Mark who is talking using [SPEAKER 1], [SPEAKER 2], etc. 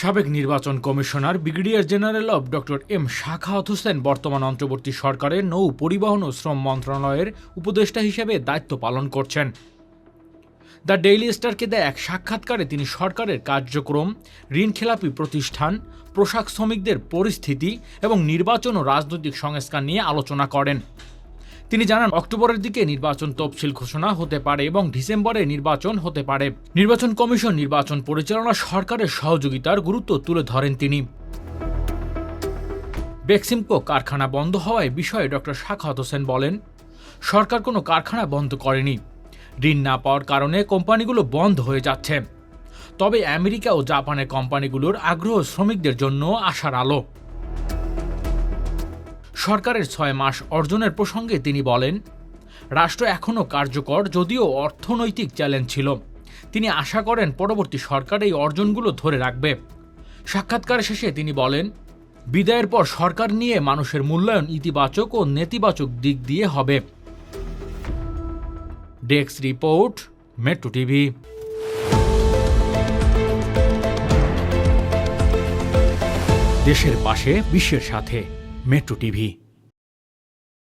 [SPEAKER 1] সাবেক নির্বাচন commissioner, brigadier general অব ডক্টর এম শাখাওয়াত হোসেন বর্তমান অন্তর্বর্তী সরকারের নৌ পরিবহন ও শ্রম মন্ত্রণালয়ের উপদেষ্টা হিসেবে দায়িত্ব পালন করছেন। দ্য ডেইলি স্টারকে দেয় এক সাক্ষাৎকারে তিনি সরকারের কার্যক্রম, ঋণখেলাপি প্রতিষ্ঠান, পোশাক শ্রমিকদের পরিস্থিতি এবং নির্বাচন ও রাজনৈতিক সংস্কার নিয়ে আলোচনা করেন। তিনি জানান, অক্টোবরের দিকে নির্বাচন তফসিল ঘোষণা হতে পারে এবং ডিসেম্বরে নির্বাচন হতে পারে। নির্বাচন কমিশন নির্বাচন পরিচালনা সরকারের সহযোগিতার গুরুত্ব তুলে ধরেন তিনি। বেক্সিমকো কারখানা বন্ধ হওয়ায় বিষয়ে ডক্টর শাখাত হোসেন বলেন, সরকার কোনো কারখানা বন্ধ করেনি। ঋণ না পাওয়ার কারণে কোম্পানিগুলো বন্ধ হয়ে যাচ্ছে। তবে আমেরিকা ও জাপানের কোম্পানিগুলোর আগ্রহ শ্রমিকদের জন্য আশার আলো। সরকারের ছয় মাস অর্জনের প্রসঙ্গে তিনি বলেন, রাষ্ট্র এখনও কার্যকর যদিও অর্থনৈতিক চ্যালেঞ্জ ছিল। তিনি আশা করেন পরবর্তী সরকার এই অর্জনগুলো ধরে রাখবে। সাক্ষাৎকার শেষে তিনি বলেন, বিদায়ের পর সরকার নিয়ে মানুষের মূল্যায়ন ইতিবাচক ও নেতিবাচক দিক দিয়ে হবে। Desk report, metro TV. দেশের পাশে, বিশ্বের সাথে। Metro TV.